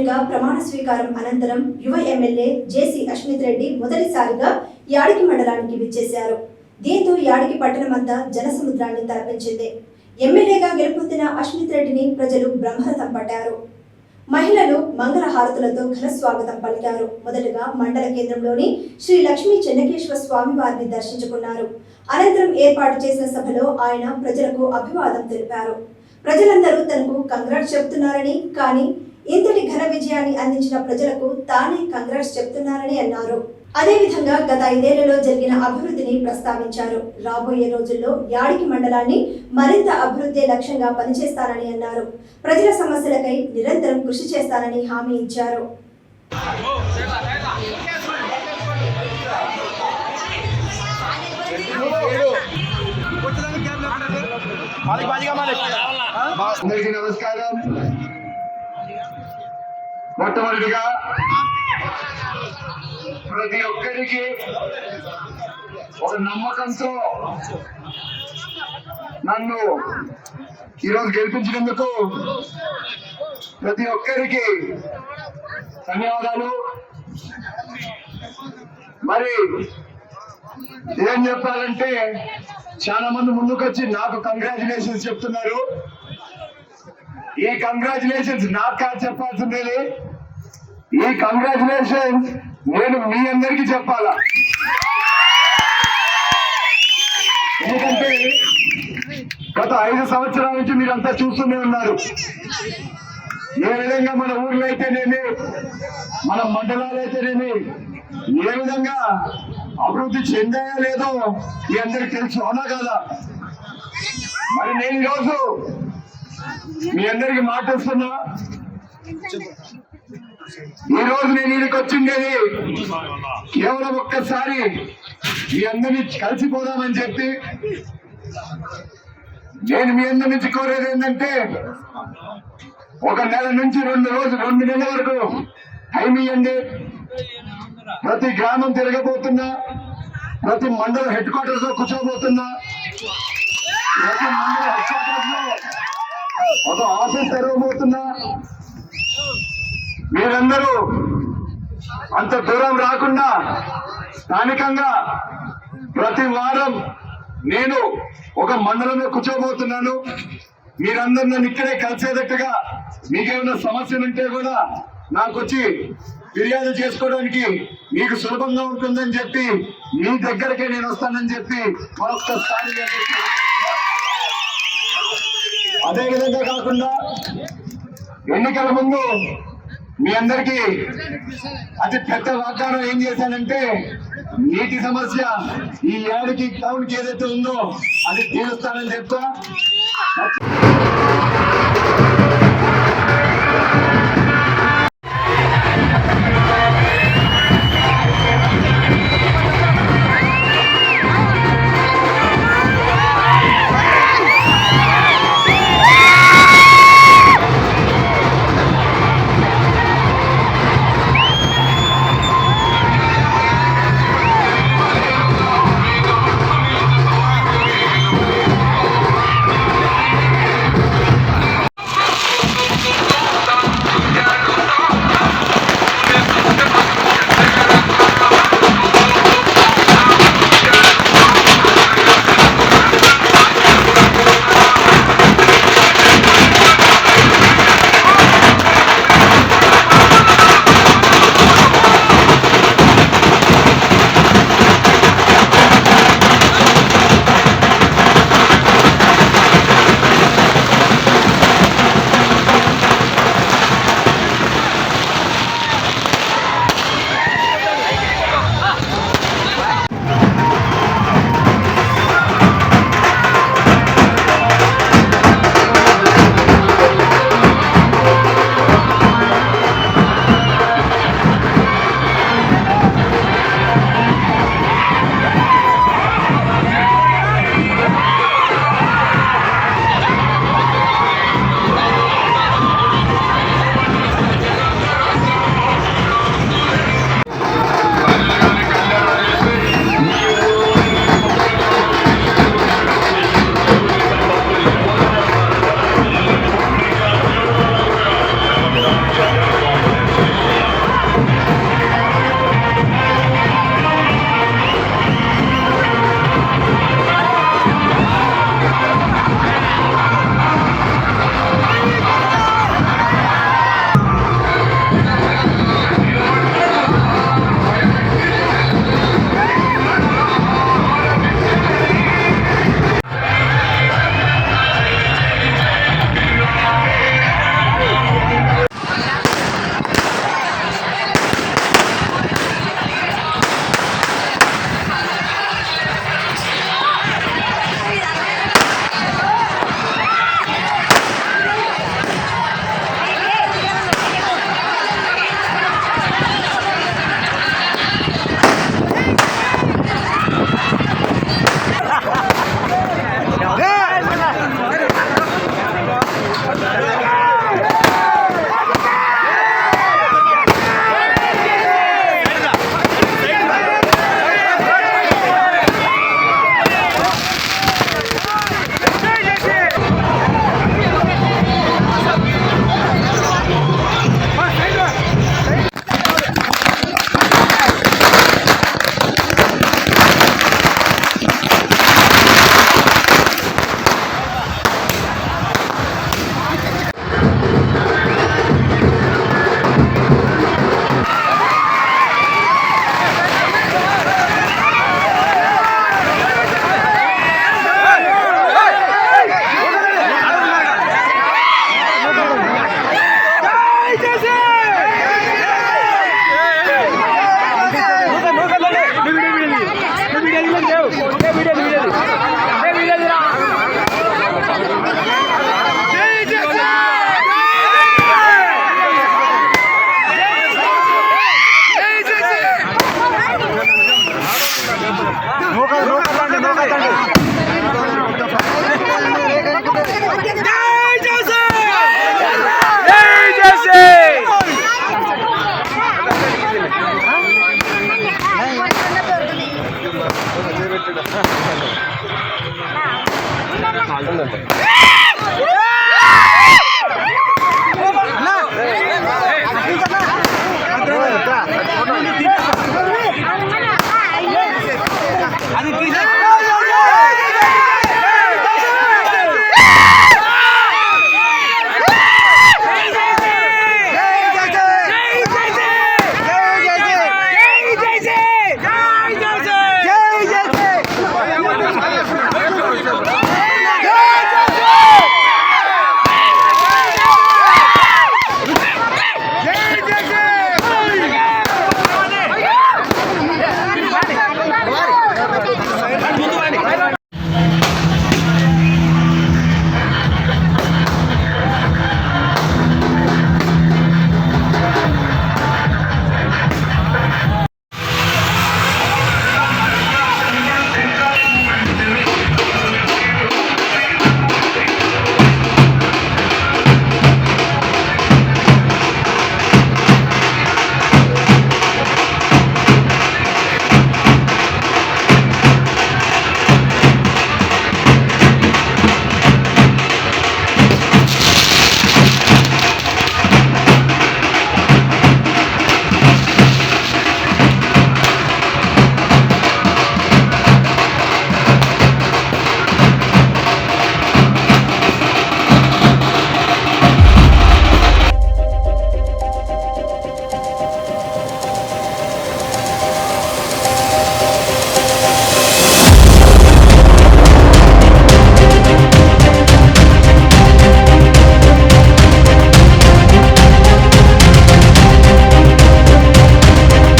సభ్యునిగా ప్రమాణ స్వీకారం అనంతరం యువ ఎమ్మెల్యే జేసీ అశ్మిత్ రెడ్డి మొదటిసారిగా యాడికి మండలానికి విచ్చేశారు. దీంతో యాడికి పట్టణమంతా జనసముద్రాన్ని తలపించింది. ఎమ్మెల్యేగా గెలుపొందిన అశ్మిత్ రెడ్డిని ప్రజలు బ్రహ్మరథం పట్టారు. మహిళలు మంగళ హారతులతో ఘన స్వాగతం పలికారు. మొదటగా మండల కేంద్రంలోని శ్రీ లక్ష్మీ చెన్నకేశ్వర స్వామి వారిని దర్శించుకున్నారు. అనంతరం ఏర్పాటు చేసిన సభలో ఆయన ప్రజలకు అభివాదం తెలిపారు. ప్రజలందరూ తనకు కంగ్రాట్స్ చెబుతున్నారని కానీ ఇంతటి ఘన విజయాన్ని అందించిన ప్రజలకు తానే కంగ్రాట్స్ చెప్తున్నారని అన్నారు. అదేవిధంగా గత ఐదేళ్ళలో జరిగిన అభివృద్ధిని ప్రస్తావించారు. రాబోయే రోజుల్లో యాడికి మండలాన్ని మరింత అభివృద్ధి లక్ష్యంగా పనిచేస్తానని అన్నారు. ప్రజల సమస్యలకై నిరంతరం కృషి చేస్తానని హామీ ఇచ్చారు. నమస్కారం. మొట్టమొదటిగా ప్రతి ఒక్కరికి ఒక నమ్మకంతో నన్ను ఈరోజు గెలిపించినందుకు ప్రతి ఒక్కరికి ధన్యవాదాలు. మరి ఏం చెప్పాలంటే చాలా మంది ముందుకొచ్చి నాకు కంగ్రాచులేషన్స్ చెప్తున్నారు. ఈ కంగ్రాచులేషన్స్ నాకు కాదు చెప్పాల్సిందే ఈ కంగ్రాచులేషన్స్ నేను మీ అందరికీ చెప్పాలా? ఎందుకంటే గత ఐదు సంవత్సరాల నుంచి మీరంతా చూస్తూనే ఉన్నారు. ఏ విధంగా మన ఊర్లో అయితేనేమి మన మండలాలు అయితేనేమి ఏ విధంగా అభివృద్ధి చెందాయో లేదో మీ అందరికి తెలుసు. అవునా కదా? మరి నేను ఈరోజు మీ అందరికి మాట్లాడుతున్నా ఈ రోజు నేను ఇక్కడికి వచ్చిండేది కేవలం ఒక్కసారి మీ అందరినీ కలిసిపోదామని చెప్పి నేను మీ అందరి నుంచి కోరేది ఏంటంటే ఒక నెల నుంచి రెండు రోజులు రెండు నెలల వరకు టైం ఇవ్వండి ప్రతి గ్రామం తిరగబోతున్నా ప్రతి మండల హెడ్ క్వార్టర్స్లో కూర్చోబోతున్నా ప్రతి మండల హెడ్ క్వార్టర్స్లో ఒక ఆఫీస్ తెరవబోతున్నా మీరందరూ అంత దూరం రాకుండా స్థానికంగా ప్రతి వారం నేను ఒక మండలంలో కూర్చోబోతున్నాను. మీరందరూ నన్ను ఇక్కడే కలిసేటట్టుగా మీకేమైనా సమస్యలు ఉంటే కూడా నాకు వచ్చి ఫిర్యాదు చేసుకోవడానికి మీకు సులభంగా ఉంటుందని చెప్పి మీ దగ్గరకే నేను వస్తానని చెప్పి మరొకసారి అదేవిధంగా కాకుండా ఎన్నికల ముందు మీ అందరికీ అతి పెద్ద వాగ్దానం ఏం చేశానంటే నీటి సమస్య ఈ ఏడాదికి టౌన్కి ఏదైతే ఉందో అది తీరుస్తానని చెప్తా.